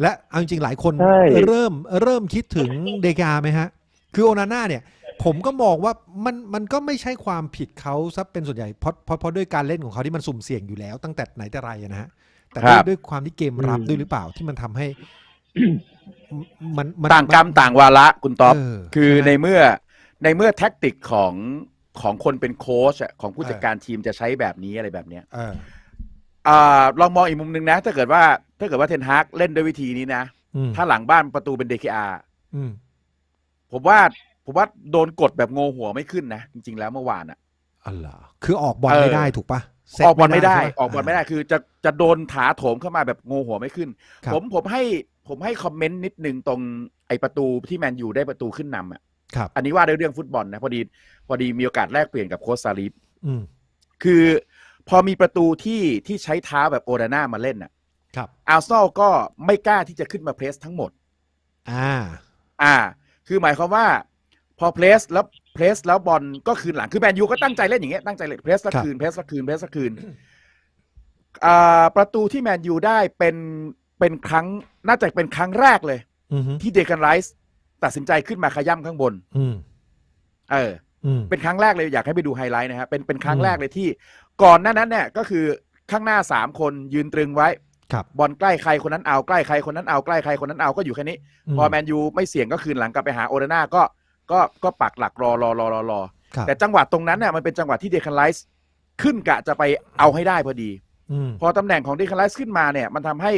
และเอาจริงๆหลายคนใช่เริ่มเริ่มคิดถึงเดกาไหมฮะ คือโอนาน่าเนี่ย ผมก็มองว่ามันมันก็ไม่ใช่ความผิดเขาซะเป็นส่วนใหญ่เพราะเพราะเพราะด้วยการเล่นของเขาที่มันสุ่มเสี่ยงอยู่แล้ว ตั้งแต่ไหนแต่ไรอะนะฮะแต่ด้วยครับด้วยความที่เกมรับด้วยหรือเปล่าที่มันทำให้มันมันต่างกรรมต่างวาระคุณต๊อบเคือช่ไหมในเมื่อในเมื่อแท็กติกของของคนเป็นโค้ชอะของผู้จัดการทีมจะใช้แบบนี้อะไรแบบเนี้ยเอออ่าลองมองอีกมุมหนึ่งนะ ถ้าเกิดว่า ถ้าเกิดว่าเทนฮากเล่นด้วยวิธีนี้นะ อืมถ้าหลังบ้านประตูเป็น DKR อืมผมว่าผมว่าโดนกดแบบโงหัวไม่ขึ้นนะ จริง ๆ แล้วเมื่อวานอะ อ๋อเหรอคือออกบอลเออไม่ได้ถูกปะเซตออกบอลไม่ได้ ใช่ปะออกบอลไม่ได้คือจะจะโดนถาโถมเข้ามาแบบโงหัวไม่ขึ้น ครับผมผมให้ผมให้คอมเมนต์นิดนึงตรงไอประตูที่แมนยูได้ประตูขึ้นนำอะครับ อันนี้ว่าด้วยเรื่องฟุตบอลนะพอดีพอดีมีโอกาสแลกเปลี่ยนกับโค้ชซาลิฟ อืม คือพอมีประตูที่ที่ใช้เท้าแบบโอนาน่ามาเล่นอะ ครับอาร์เซนอลก็ไม่กล้าที่จะขึ้นมาเพรสทั้งหมด อ่า อ่า คือหมายความว่า พอเพรสแล้วเพรสแล้วบอลก็คืนหลังคือแมนยูก็ตั้งใจเล่นอย่างเงี้ยตั้งใจเล่นเพรสแล้วครับคืนเพรสแล้วคืนเพรสแล้วคืนอ่าประตูที่แมนยูได้เป็นเป็นครั้งน่าจะเป็นครั้งแรกเลยอืมที่เดกันไรส์ตัดสินใจขึ้นมาขย้ำข้างบนอืมเอออืมเป็นครั้งแรกเลยอยากให้ไปดูไฮไลท์นะครับเป็นเป็นครั้งอืมแรกเลยที่ ก่อนหน้านั้นเนี่ยก็คือข้างหน้าสามคนยืนตรึงไว้ครั บบอลใกล้ใครคนนั้นเอาใกล้ใครคนนั้นเอาใกล้ใครคนนั้นเอาก็อยู่แค่นี้ พอแมนยูไม่เสี่ยงก็คืนหลังกลับไปหาโอนาน่าก็ก็ก็ปักหลักรอรอรอรอรอครับแต่จังหวะตรงนั้นเนี่ยมันเป็นจังหวะที่เดคันไลส์ขึ้นกะจะไปเอาให้ได้พอดีอืมพอตำแหน่งของเดคันไลส์ขึ้นมาเนี่ยมันทำให้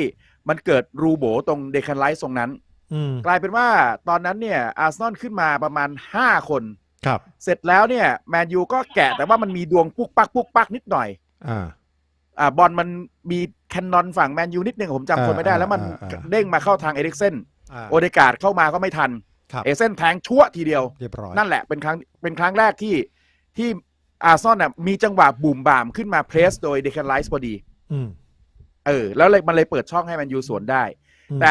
มันเกิดรูโบตรงเดคันไลส์ตรงนั้นอืมกลายเป็นว่าตอนนั้นเนี่ยอาร์เซนอลขึ้นมาประมาณ 5 คนครับ เสร็จแล้วเนี่ยแมนยูก็แกะแต่ว่ามันมีดวงปุกปักปุกปักนิดหน่อย อ่าอ่าบอลมันมีแคนนอนฝั่งแมนยูนิดนึงผมจำคนไม่ได้อ่าแล้วมันอ่าอ่าเด้งมาเข้าทางเอริกเซนอ่าโอเดกาดเข้ามาก็ไม่ทันครับเอเซนแทงชั่วทีเดียวเรียบร้อยนั่นแหละเป็นครั้งเป็นครั้งแรกที่ที่อาร์เซนอลน่ะมีจังหวะบุ่มบามขึ้นมาเพรสโดยเดคันไลส์พอดีอืมเออ แล้วเลยมันเลยเปิดช่องให้แมนยูสวนได้อืมแต่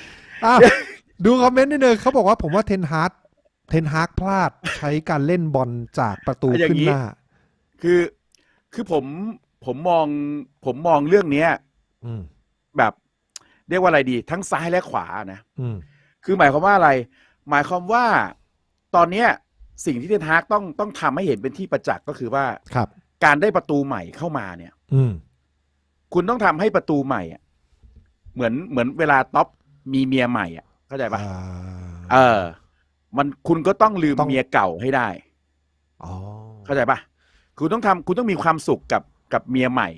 อ้าวดูคอมเมนต์นิดนึงเขาบอกว่าผมว่าเทนฮาร์ดเทนฮาร์กพลาดใช้การเล่นบอลจากประตูอย่างขึ้นนี้หน้า คือคือผมผมมองผมมองเรื่องเนี้ยอืมแบบเรียกว่าอะไรดี ทั้งซ้ายและขวานะอืมคือหมายความว่าอะไร หมายความว่าตอนเนี้ย สิ่งที่เทนฮากต้องต้องทำให้เห็นเป็นที่ประจักษ์ก็คือว่าครับ การได้ประตูใหม่เข้ามาเนี่ย อืมคุณต้องทำให้ประตูใหม่อะเหมือนเหมือนเวลาท็อป มีเมียใหม่อะเข้าใจปะอ่าเออ มันคุณก็ต้องลืมต้อง เมียเก่าให้ได้ อ๋อเข้าใจปะคุณต้องทำคุณต้องมีความสุขกับกับเมียใหม่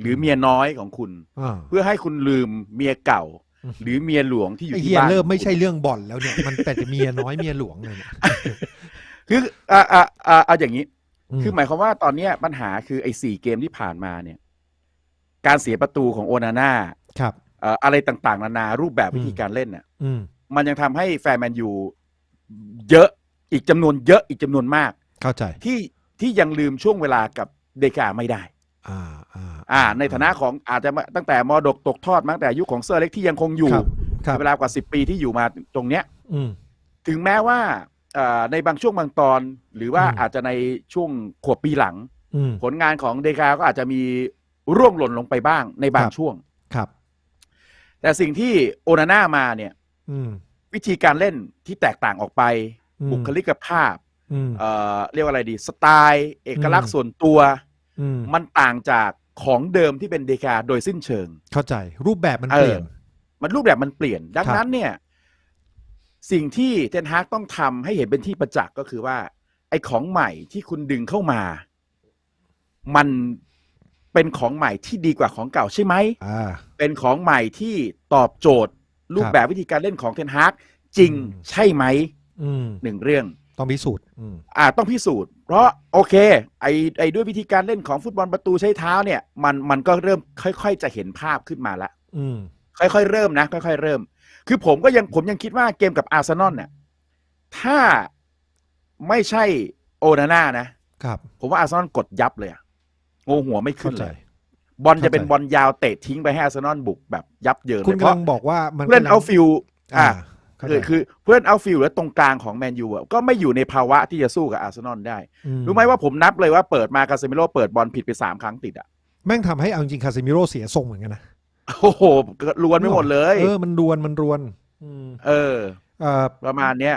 หรือเมียน้อยของคุณ อ่า เพื่อให้คุณลืมเมียเก่า อืม หรือเมียหลวงที่อยู่ไอ้ที่เฮียบ้านเริ่มไม่ใช่เรื่องบอลแล้วเนี่ย มันแต่จะเมียน้อยเมียหลวงเลยเนี่ยคืออ่าอ่าอ่าเอาอย่างนี้มคือหมายความว่าตอนเนี้ยปัญหาคือไอ้สี่เกมที่ผ่านมาเนี่ย การเสียประตูของโอนาน่า ครับเอ่ออะไรต่างๆ นานารูปแบบอืมวิธีการเล่นน่ะอืมมันยังทำให้แฟนแมนยูเยอะอีกจำนวนเยอะอีกจำนวนมาก เข้าใจที่ที่ยังลืมช่วงเวลากับเดกาไม่ได้ อ่าอ่าอ่าในฐานะของอาจจะมาตั้งแต่มอดกตกทอดมาตั้งแต่ยุคของเซอร์เล็กที่ยังคงอยู่ครับครับเวลากว่าสิบปีที่อยู่มาตรงเนี้ยอืมถึงแม้ว่าเอ่อในบางช่วงบางตอน หรือว่าอืมอาจจะในช่วงขวบปีหลังอืมผลงานของเดกาก็อาจจะมีร่วงหล่นลงไปบ้างในบางครับช่วงครับ แต่สิ่งที่โอนาน่ามาเนี่ยอืมวิธีการเล่นที่แตกต่างออกไปอืมบุคลิกภาพอืมเอ่อเรียกว่าอะไรดี สไตล์ เอกลักษอืณ์มส่วนตัวอืมมันต่างจากของเดิมที่เป็นเดกาโดยสิ้นเชิง เข้าใจรูปแบบมันเออเปลี่ยน มันรูปแบบมันเปลี่ยน ดังครับนั้นเนี่ย สิ่งที่เทนฮากต้องทำให้เห็นเป็นที่ประจักษ์ก็คือว่า ไอ้ของใหม่ที่คุณดึงเข้ามา มัน เป็นของใหม่ที่ดีกว่าของเก่าใช่ไหม อ่า เป็นของใหม่ที่ตอบโจทย์ รูปแบบวิธีการเล่นของเทนฮากจริงอืม ใช่ไหมอืมหนึ่งเรื่อง ต้องพิสูจน์อืมอ่าต้องพิสูจน์ เพราะโอเคไอไอด้วยวิธีการเล่นของฟุตบอลประตูใช้เท้าเนี่ยมันมันก็เริ่มค่อย ๆ จะเห็นภาพขึ้นมาละ อืมค่อยๆ เริ่มนะ ค่อยๆ เริ่ม คือผมก็ยังผมยังคิดว่าเกมกับอาร์เซนอลเนี่ยถ้าไม่ใช่โอนาน่านะ ครับ ผมว่าอาร์เซนอลกดยับเลยอะ โงหัวไม่ขึ้เข้านใจเลย บอลจะเป็นเข้าใจบอลยาวเตะทิ้งไปให้อาร์เซนอลบุกแบบยับเยินคุณเลยเพกำลัราะงบอกว่ามันเพื่อนกำลังเอาฟิลอ่าอะเข้าคือใจคือเพื่อนเอาฟิลแล้วตรงกลางของแมนยูอะก็ไม่อยู่ในภาวะที่จะสู้กับอาร์เซนอลได้ รู้ไหมว่าผมนับเลยว่าเปิดมาคาเซมิโร่เปิดบอลผิดไปสามครั้งติดอะแม่งทำให้เอาจริงคาซิมิโร่เสียทรงเหมือนกันนะโอ้โหล้วนไม่หมดเลย เออมันรวนมันรวนอืมเออเอ่อประมาณเนี้ย